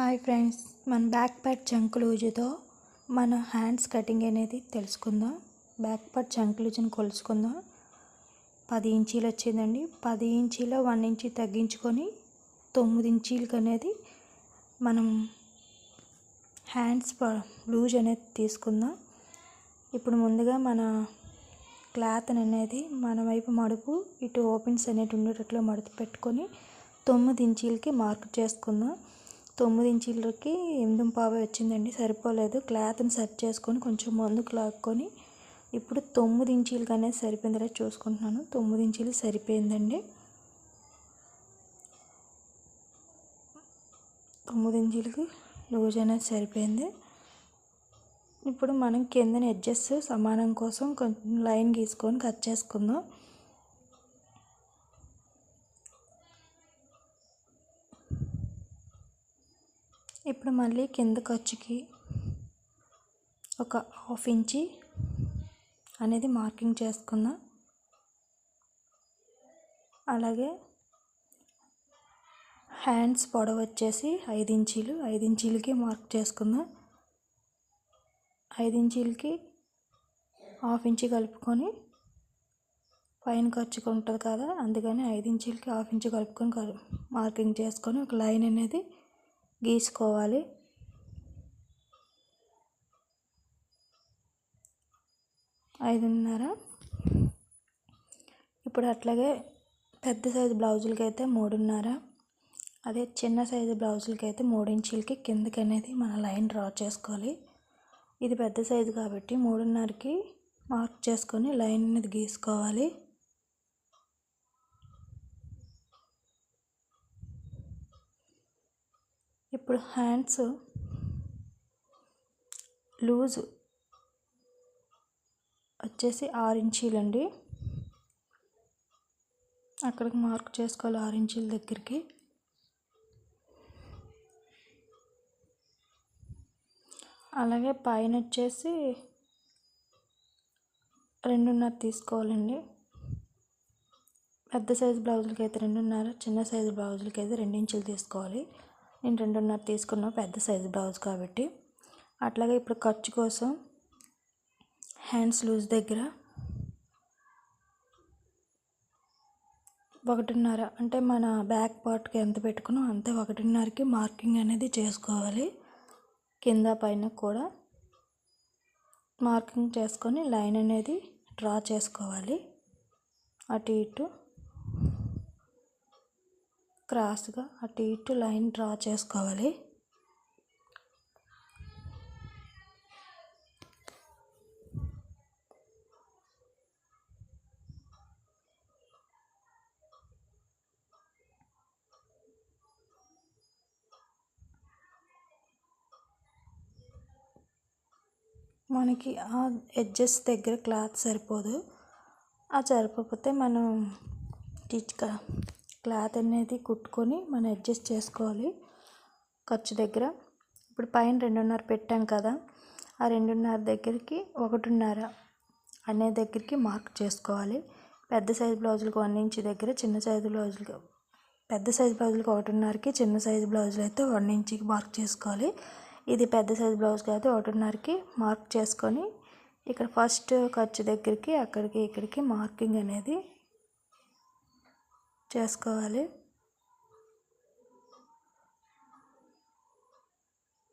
Hi friends మన back part chunk లూజుతో మన హ్యాండ్స్ కటింగ్ అనేది తెలుసుకుందాం. బ్యాక్ పార్ట్ చంక్ లూజుని కొలుసుకుందాం. పది ఇంచీలు వచ్చిందండి. పది ఇంచీలో వన్ ఇంచీ తగ్గించుకొని తొమ్మిది ఇంచీలకి అనేది మనం హ్యాండ్స్ లూజ్ అనేది తీసుకుందాం. ఇప్పుడు ముందుగా మన క్లాత్ అనేది మన వైపు మడుపు ఇటు ఓపెన్స్ అనేటి ఉండేటట్లు మడత పెట్టుకొని తొమ్మిది ఇంచీలకి మార్క్ చేసుకుందాం. తొమ్మిది ఇంచీలకి ఎనిమిది పావు వచ్చిందండి సరిపోలేదు. క్లాత్ని సెట్ చేసుకొని కొంచెం ముందుకు లాక్కొని ఇప్పుడు తొమ్మిది ఇంచీలకి అనేది సరిపోయిందిరా చూసుకుంటున్నాను. తొమ్మిది ఇంచీలు సరిపోయిందండి. తొమ్మిది ఇంచీలకి లూజ్ అనేది సరిపోయింది. ఇప్పుడు మనం కిందన ఎడ్జెస్ సమానం కోసం కొంచెం లైన్ గీసుకొని కట్ చేసుకుందాం. ఇప్పుడు మళ్ళీ కింద ఖర్చుకి ఒక హాఫ్ ఇంచి అనేది మార్కింగ్ చేసుకుందాం. అలాగే హ్యాండ్స్ పొడవు వచ్చేసి ఐదు ఇంచీలు. ఐదు ఇంచీలకి మార్క్ చేసుకుందాం. ఐదు ఇంచీలకి హాఫ్ ఇంచి కలుపుకొని పైన ఖర్చుకు ఉంటుంది కదా అందుకని ఐదు ఇంచీలకి హాఫ్ ఇంచి కలుపుకొని మార్కింగ్ చేసుకొని ఒక లైన్ అనేది గీసుకోవాలి. ఐదున్నర. ఇప్పుడు అట్లాగే పెద్ద సైజు బ్లౌజులకి అయితే మూడున్నర. అదే చిన్న సైజు బ్లౌజులకి అయితే మూడించీలకి కిందకి అనేది మన లైన్ డ్రా చేసుకోవాలి. ఇది పెద్ద సైజు కాబట్టి మూడున్నరకి మార్క్ చేసుకొని లైన్ అనేది గీసుకోవాలి. ఇప్పుడు హ్యాండ్స్ లూజ్ వచ్చేసి ఆరు ఇంచీలండి. అక్కడికి మార్క్ చేసుకోవాలి ఆరు ఇంచీల దగ్గరికి. అలాగే పైన వచ్చేసి రెండున్నర తీసుకోవాలండి. పెద్ద సైజు బ్లౌజులకి అయితే రెండున్నర చిన్న సైజు బ్లౌజులకి అయితే రెండు ఇంచులు తీసుకోవాలి. నేను రెండున్నర తీసుకున్నా పెద్ద సైజు బ్లౌజ్ కాబట్టి. అట్లాగే ఇప్పుడు ఖర్చు కోసం హ్యాండ్స్ లూజ్ దగ్గర ఒకటిన్నర అంటే మన బ్యాక్ పార్ట్కి ఎంత పెట్టుకున్నాం అంతే ఒకటిన్నరకి మార్కింగ్ అనేది చేసుకోవాలి. కింద పైన కూడా మార్కింగ్ చేసుకొని లైన్ అనేది డ్రా చేసుకోవాలి. అటు ఇటు క్రాస్గా అటు ఇటు లైన్ డ్రా చేసుకోవాలి. మనకి ఆ ఎడ్జెస్ దగ్గర క్లాత్ సరిపోదు. ఆ సరిపోతే మనం టీచ్ క్లాత్ అనేది కుట్టుకొని మనం అడ్జస్ట్ చేసుకోవాలి. ఖర్చు దగ్గర. ఇప్పుడు పైన రెండున్నర పెట్టాం కదా ఆ రెండున్నర దగ్గరికి ఒకటిన్నర అనే దగ్గరికి మార్క్ చేసుకోవాలి. పెద్ద సైజు బ్లౌజులకు వన్ ఇంచ్ దగ్గర చిన్న సైజు బ్లౌజులకు పెద్ద సైజు బ్లౌజులకు ఒకటిన్నరకి చిన్న సైజు బ్లౌజులు అయితే వన్ ఇంచ్కి మార్క్ చేసుకోవాలి. ఇది పెద్ద సైజు బ్లౌజ్కి అయితే ఒకటిన్నరకి మార్క్ చేసుకొని ఇక్కడ ఫస్ట్ ఖర్చు దగ్గరికి అక్కడికి ఇక్కడికి మార్కింగ్ అనేది చేసుకోవాలి.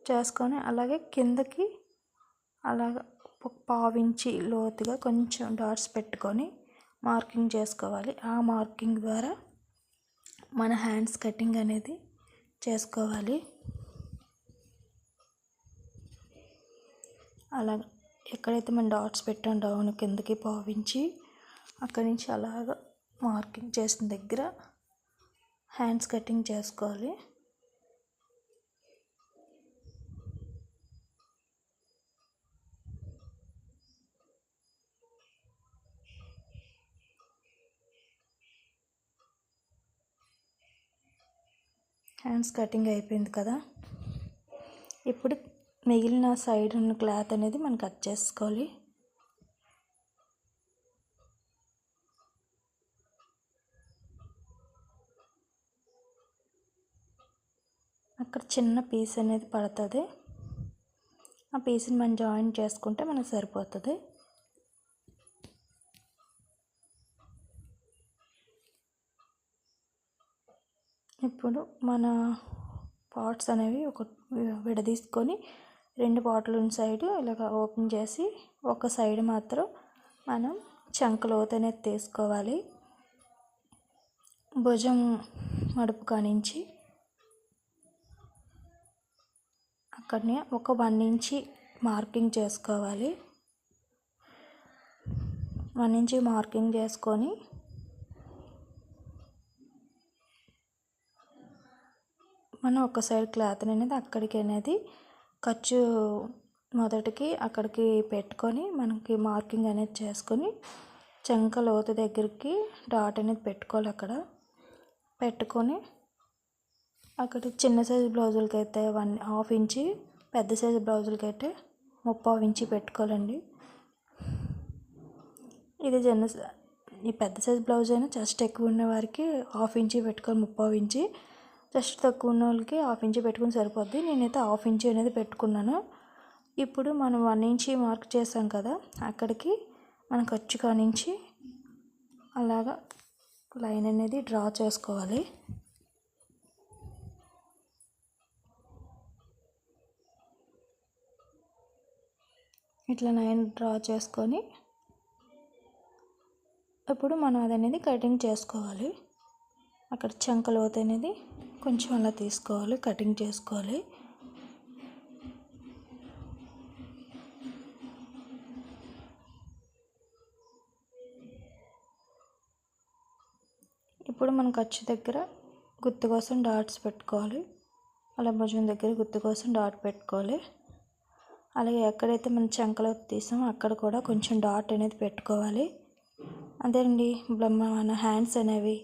చేసుకొని అలాగే కిందకి అలాగ పావించి లోతుగా కొంచెం డాట్స్ పెట్టుకొని మార్కింగ్ చేసుకోవాలి. ఆ మార్కింగ్ ద్వారా మన హ్యాండ్స్ కటింగ్ అనేది చేసుకోవాలి. అలా ఎక్కడైతే మనం డాట్స్ పెట్టాం డౌన్ కిందకి పావించి అక్కడి నుంచి అలాగ మార్కింగ్ చేసిన దగ్గర హ్యాండ్స్ కటింగ్ చేసుకోవాలి. హ్యాండ్స్ కటింగ్ అయిపోయింది కదా. ఇప్పుడు మిగిలిన సైడ్ ఉన్న క్లాత్ అనేది మనం కట్ చేసుకోవాలి. అక్కడ చిన్న పీస్ అనేది పడుతుంది. ఆ పీస్ని మనం జాయిన్ చేసుకుంటే మనకు సరిపోతుంది. ఇప్పుడు మన పార్ట్స్ అనేవి ఒక విడదీసుకొని రెండు పాటలు సైడ్ ఇలాగ ఓపెన్ చేసి ఒక సైడ్ మాత్రం మనం చంక లోతు అనేది తీసుకోవాలి. భుజం మడుపు కానించి అక్కడనే ఒక వన్ ఇంచి మార్కింగ్ చేసుకోవాలి. వన్ ఇంచి మార్కింగ్ చేసుకొని మనం ఒక సైడ్ క్లాత్ అనేది అక్కడికి అనేది ఖర్చు మొదటికి అక్కడికి పెట్టుకొని మనకి మార్కింగ్ అనేది చేసుకొని చంక లోతు దగ్గరికి డాట్ అనేది పెట్టుకోవాలి అక్కడ. పెట్టుకొని అక్కడ చిన్న సైజు బ్లౌజులకి అయితే వన్ హాఫ్ ఇంచి పెద్ద సైజు బ్లౌజులకి అయితే ముప్పావు ఇంచి పెట్టుకోవాలండి. ఇది చిన్న ఈ పెద్ద సైజు బ్లౌజ్ అయినా చెస్ట్ ఎక్కువ ఉన్న వారికి హాఫ్ ఇంచి పెట్టుకోవాలి ముప్పావు ఇంచి. చెస్ట్ తక్కువ ఉన్న వాళ్ళకి హాఫ్ ఇంచి పెట్టుకుని సరిపోద్ది. నేనైతే హాఫ్ ఇంచి అనేది పెట్టుకున్నాను. ఇప్పుడు మనం వన్ ఇంచి మార్క్ చేసాం కదా అక్కడికి మన ఖర్చు కానించి అలాగా లైన్ అనేది డ్రా చేసుకోవాలి. ఇట్లా నైన్ డ్రా చేసుకొని ఇప్పుడు మనం అది అనేది కటింగ్ చేసుకోవాలి. అక్కడ చంక లోతు అనేది కొంచెం అలా తీసుకోవాలి కటింగ్ చేసుకోవాలి. ఇప్పుడు మన ఖర్చు దగ్గర గుర్తు కోసం డాట్స్ పెట్టుకోవాలి. అలా భుజం దగ్గర గుర్తు కోసం డాట్ పెట్టుకోవాలి. అలాగే ఎక్కడైతే మనం చంకలో తీసామో అక్కడ కూడా కొంచెం డాట్ అనేది పెట్టుకోవాలి. అదేండి మన హ్యాండ్స్ అనేవి.